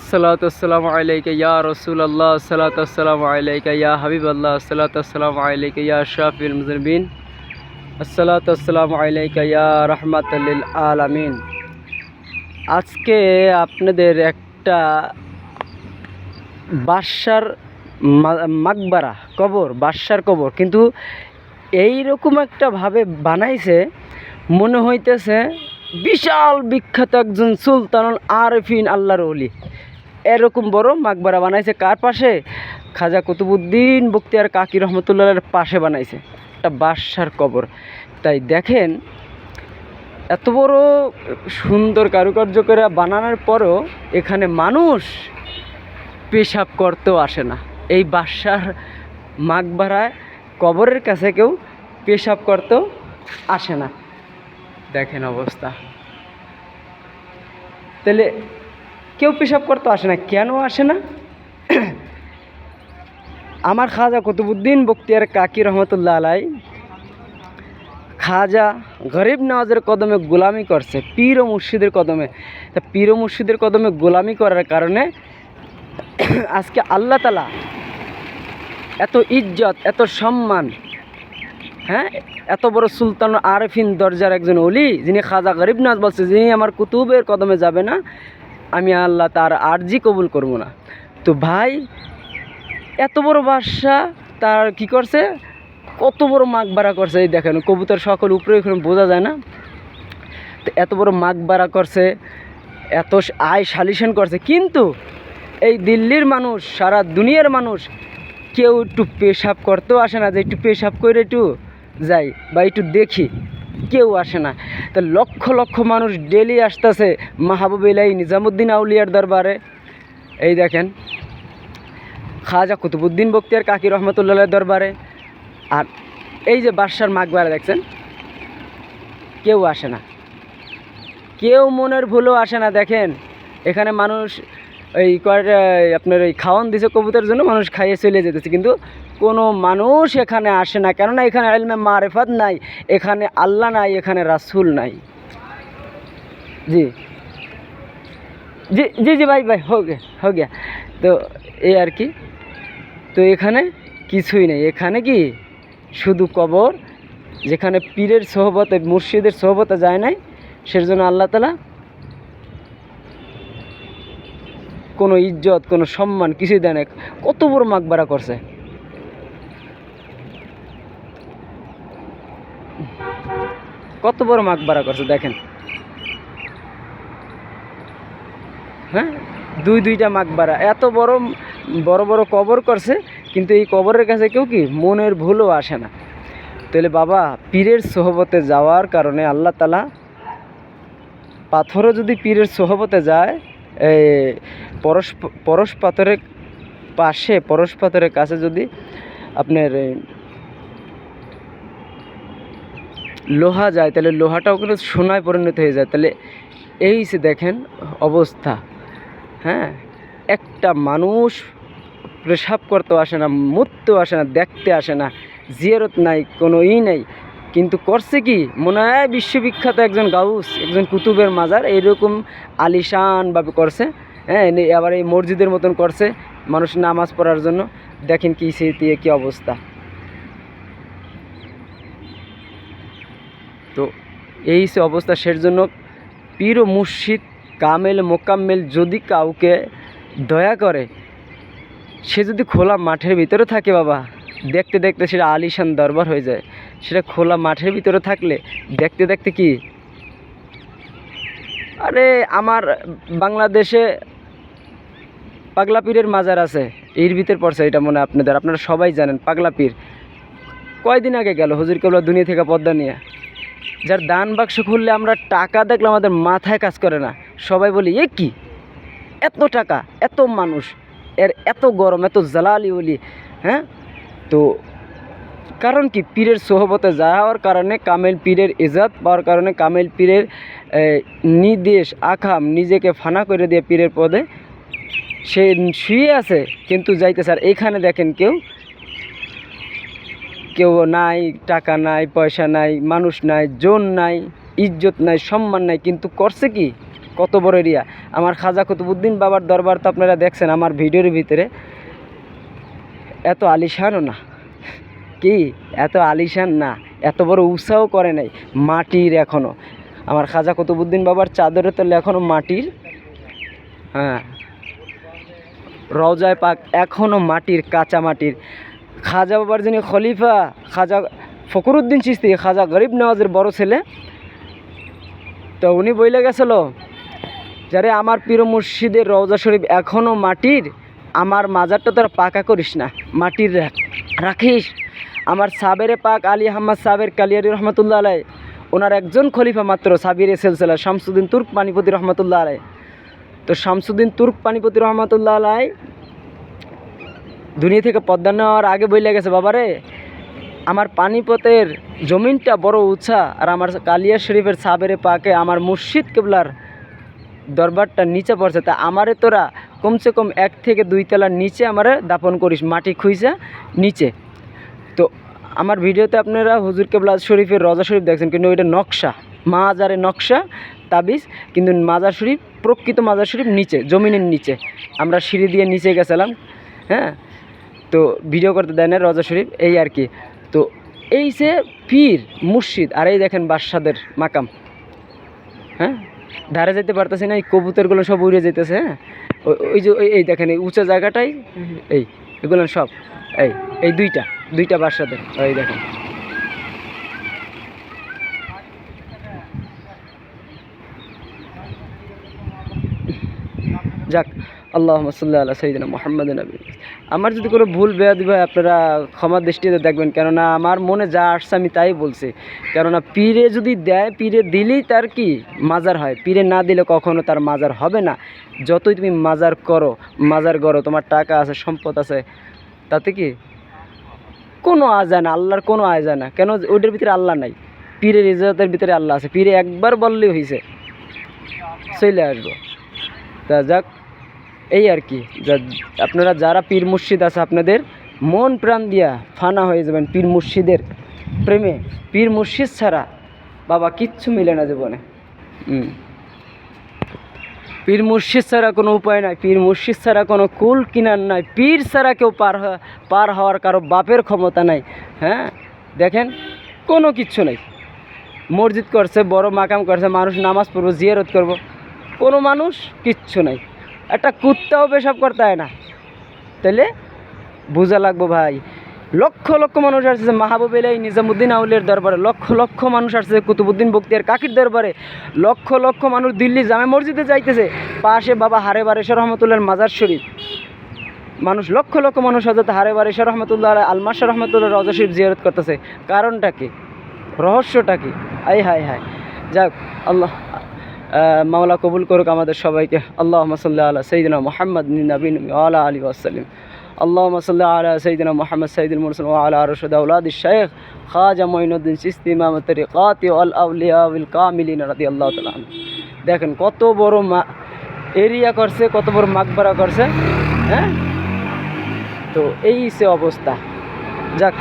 সালাতাম আলাইকা ইয়া রসুল আল্লাহ সালাতাম আলাইকা ইয়া হাবিব আল্লাহ সালাতাম আলাইকা ইয়া শাহিল মুজরবিন আসসালাতাম আলাইকা ইয়া রহমাতাল আলামিন। আজকে আপনাদের একটা বাদশার মাকবারা, কবর, বাদশার কবর, কিন্তু এই রকম একটা ভাবে বানাইছে, মনে হইতেছে বিশাল বিখ্যাত একজন সুলতান আরফিন আল্লাহর অলি এরকম বড় মাকবারা বানাইছে কার পাশে? খাজা কুতুবুদ্দিন বক্তিয়ার কাকি রহমতুল্লাহের পাশে বানাইছে। একটা বাদশার কবর। তাই দেখেন, এত বড় সুন্দর কারুকার্য করে বানানোর পরও এখানে মানুষ পেশাব করতেও আসে না। এই বাসার মাকবারায় কবরের কাছে কেউ পেশাব করতেও আসে না। দেখেন অবস্থা। তাহলে কেউ পেশাব করতে আসে না কেন আসে না? আমার খাজা কুতুবুদ্দিন বক্তিয়ার কাকি রহমতুল্লাহ আলাই খাজা গরিব নওয়াজের কদমে গোলামি করছে, পীর ও মুর্শিদের কদমে। তা পীর ও মুর্শিদের কদমে গোলামি করার কারণে আজকে আল্লাহ তালা এত ইজ্জত, এত সম্মান হ্যাঁ? এত বড় সুলতান আরফিন দরজার একজন অলি যিনি খাজা গরিব নওয়াজ বলছে, যিনি আমার কুতুবের কদমে যাবে না আমি আল্লাহ তার আর্জি কবুল করব না। তো ভাই, এত বড় বাদশা তার কি করছে? কত বড় মাগ বাড়া করছে, এই দেখেন, কবুতর সকল উপরে এখানে বোঝা যায় না। তো এত বড় মাগ বাড়া করছে, এত আয় সালিশন করছে। কিন্তু এই দিল্লির মানুষ, সারা দুনিয়ার মানুষ, কেউ একটু পেশাব করতেও আসে না যে, একটু পেশাব করে একটু যাই বা একটু দেখি। কেউ আসে না। তা লক্ষ লক্ষ মানুষ ডেলি আসতেছে মাহবুব ইলাই, নিজামুদ্দিন আউলিয়ার দরবারে। এই দেখেন, খাজা কুতুবুদ্দিন বক্তিয়ার কাকি রহমতুল্লাহ দরবারে। আর এই যে বাদশার মাকবারা দেখছেন, কেউ আসে না। কেউ মনের ভুলও আসে না, দেখেন। এখানে মানুষ এই কয়টা আপনার এই খাওয়ান দিছে কবুতের জন্য, মানুষ খাইয়ে চলে যেতেছে। কিন্তু কোনো মানুষ এখানে আসে না। কেননা এখানে আলমে মারেফাত নাই, এখানে আল্লাহ নাই, এখানে রাসুল নাই। জি। জি জি জি, ভাই ভাই হো গে হো গিয়া। তো এই আর কি। তো এখানে কিছুই নেই। এখানে কি? শুধু কবর, যেখানে পীরের সোহবতে, মুর্শিদের সোহবতে যায় নাই। সেজন্য আল্লাহ তালা কোনো ইজ্জত, কোনো সম্মান কিছুই দেয় না কত বড় মাকবারা করছে। কত বড় মাকবারা করছে দেখেন? হ্যাঁ? দুই দুইটা মাকবারা এত বড় বড় বড় কবর করছে, কিন্তু এই কবরের কাছে কেউ কি মনের ভুলও আসে না। তাহলে বাবা, পীরের সোহবতে যাওয়ার কারণে আল্লাহ তালা পাথরও যদি পীরের সোহবতে যায় পরশ পরশ পাথরের পাশে, পরশ পাথরের কাছে যদি আপনার এই লোহা যায়, তাহলে লোহাটাও কিন্তু সোনায় পরিণত হয়ে যায়। তাহলে এই যে দেখেন অবস্থা হ্যাঁ? একটা মানুষ পেশাব করতে আসে না মুততেও আসে না, দেখতে আসে না, জিয়ারত নাই, কোনো ই নাই। কিন্তু করছে কি? মনে হয় বিশ্ববিখ্যাত একজন গাউস, একজন কুতুবের মাজার এরকম আলিশানভাবে করছে হ্যাঁ? আবার এই মসজিদের মতন করছে মানুষ নামাজ পড়ার জন্য। দেখেন কি স্মৃতি কী অবস্থা। তো এই সে অবস্থা, সের জন্য পীর মুর্শিদ কামেল মোকাম্মেল যদি কাউকে দয়া করে, সে যদি খোলা মাঠের ভিতরে থাকে বাবা, দেখতে দেখতে সেটা আলিশান দরবার হয়ে যায়। সেটা খোলা মাঠের ভিতরে থাকলে দেখতে দেখতে কি? আরে আমার বাংলাদেশে পাগলা পীরের মাজার আছে, এর ভিতর পড়ছে এটা মনে আপনাদের, আপনারা সবাই জানেন পাগলা পীর। কয়দিন আগে গেল? হুজুর কেবলা দুনিয়া থেকে পদ্মা নিয়ে। যার দান বাক্স খুললে আমরা টাকা দেখলে আমাদের মাথায় কাজ করে না। সবাই বলি, এ কি? এত টাকা, এত মানুষ, এর এত গরম, এত জ্বালালি উলি হ্যাঁ? তো কারণ কি? পীরের সোহবতে যাওয়ার কারণে কামেল পীরের ইজাত পাওয়ার কারণে কামেল পীরের নির্দেশ আখাম নিজেকে ফানা করে দিয়ে পীরের পদে। সে শুয়ে আছে, কিন্তু যাইতেছে। আর এখানে দেখেন কেউ কেউ নাই, টাকা নাই, পয়সা নাই, মানুষ নাই, জন নাই, ইজ্জত নাই, সম্মান নাই, কিন্তু করছে কি? কত বড় এরিয়া। আমার খাজা কুতুবুদ্দিন বাবার দরবার তো আপনারা দেখছেন, আমার ভিডিওর ভিতরে। এত আলিশানও না। কি? এত আলিশান না। এত বড় উৎসাহ করে নাই। মাটির এখনও আমার খাজা কুতুবুদ্দিন বাবার চাদরে তো এখনও মাটির। হ্যাঁ। রওজায় পাক এখনও মাটির, কাঁচা মাটির। খাজা বাবার যিনি খলিফা, খাজা ফকরুদ্দিন চিস্তি খাজা গরিব নওয়াজের বড় ছেলে, তো উনি বইলে গেছিল, যারে আমার প্রিয় মুর্শিদের রওজা শরীফ এখনও মাটির, আমার মাজারটা তোরা পাকা করিস না, মাটির রাখিস। আমার সাবেরে পাক আলী আহমদ সাবের কালিয়ারি রহমতুল্লাহ আলাই, ওনার একজন খলিফা মাত্র, সাবির সেলসেলা, শামসুদ্দিন তুর্ক পানিপতি রহমতুল্লাহ আলাই। তো শামসুদ্দিন তুর্ক পানিপতি রহমতুল্লাহ আলাই দুনিয়া থেকে পদ্মা নেওয়ার আগে বইলে গেছে, বাবারে। আমার পানিপথের জমিনটা বড় উঁচা, আর আমার কালিয়া শরীফের সাবেরে পাকে আমার মুর্শিদ কেবলার দরবারটা নিচে পড়ছে। তা আমারে তোরা কমসে কম এক থেকে দুই তলার নিচে আমারে দাপন করিস, মাটি খুঁজা নিচে। তো আমার ভিডিওতে আপনারা হুজুর কেবলা শরীফের রজা শরীফ দেখছেন, কিন্তু ওইটা নকশা, মাজারে নকশা, তাবিজ, কিন্তু মাজার শরীফ, প্রকৃত মাজার শরীফ নিচে, জমিনের নিচে। আমরা সিঁড়ি দিয়ে নিচে গেছিলাম হ্যাঁ? তো ভিডিও করতে দেয় না রজা শরীফ এই আর কি। তো এই সে পীর মুর্শিদ আর এই দেখেন বাদশাদের মাকাম হ্যাঁ? ধারে যেতে পারতেছে না এই কবুতরগুলো সব উড়ে যেতেছে হ্যাঁ? ওই- যে ওই- এই দেখেন এই উঁচা জায়গাটাই এই এগুলো সব এই এই দুইটা দুইটা বাদশাদের ওই দেখেন। যাক আল্লাহ সাল্লাহ আল্লাহ সঈদিন মোহাম্মদ নবী। আমার যদি কোনো ভুল বেয়াদি ভাই আপনারা ক্ষমা দৃষ্টিতে দেখবেন, কেননা আমার মনে যা আসছে আমি তাই বলছি। কেননা পীরে যদি দেয়, পীরে দিলেই তার কি? মাজার হয়। পীরে না দিলে কখনো তার মাজার হবে না। যতই তুমি মাজার করো মাজার করো তোমার টাকা আছে, সম্পদ আছে, তাতে কি? কোনো আয় যায় না, আল্লাহর কোনো আয় যায় না। কেন ওইটার ভিতরে আল্লাহ নাই? পীরের ইজাতের ভিতরে আল্লাহ আছে। পীরে একবার বললেই হয়েছে চলে আসব। তা যাক এই আর কি আপনারা যারা পীর মুর্শিদ আছে আপনাদের মন প্রাণ দিয়া ফানা হয়ে যাবেন পীর মুর্শিদের প্রেমে। পীর মুর্শিদ ছাড়া বাবা কিচ্ছু মিলে না জীবনে। পীর মুর্শিদ ছাড়া কোনো উপায় নাই, পীর মুর্শিদ ছাড়া কোনো কুল কিনার নাই, পীর ছাড়া কেউ পার পার হওয়ার কারও বাপের ক্ষমতা নাই হ্যাঁ? দেখেন, কোনো কিচ্ছু নাই। মসজিদ করছে, বড় মাকাম করছে, মানুষ নামাজ পড়ব, জিয়ারত করব, কোনো মানুষ কিচ্ছু নাই। একটা কুত্তাও পেশাব করতে হয় না। তাহলে বোঝা লাগবো ভাই। লক্ষ লক্ষ মানুষ আসছে মাহবুব এলাই, নিজামুদ্দিন আউলের দরবারে। লক্ষ লক্ষ মানুষ আসছে কুতুবুদ্দিন বক্তিয়ার কাকির দরবারে। লক্ষ লক্ষ মানুষ দিল্লি জামে মসজিদে যাইতেছে। পাশে বাবা হারে বারেশ্বর রহমতুল্লাহর মাজার শরীফ। মানুষ লক্ষ লক্ষ মানুষ হজরত হারে বারেশ্বর রহমতুল্লাহ আলমাশা রহমতুল্লাহ রজা শরীফ জিয়ারত করতেছে। কারণটা কি? রহস্যটা কি? আই হায় হায়। যাক, আল্লাহ মাওলা কবুল করুক আমাদের সবাইকে। আল্লাহ সাল্লাহ আলা সঈদিনা মোহাম্মদ নবীন আলা আলী ওয়াসাল্লিম আল্লাহ সাল্লাহ আলা সঈদিনা মোহাম্মদ সঈদুল মুরসল আলা রশদ আউলাদ শেখ খাজা মঈনুদ্দিন চিস্তি ইমাম তরিকাত আল আউলিয়া উল কামিলিন রাদি আল্লাহ তালা দেখেন কত বড় মা এরিয়া করছে, কত বড় মাকবারা করছে হ্যাঁ? তো এই সে অবস্থা। যাক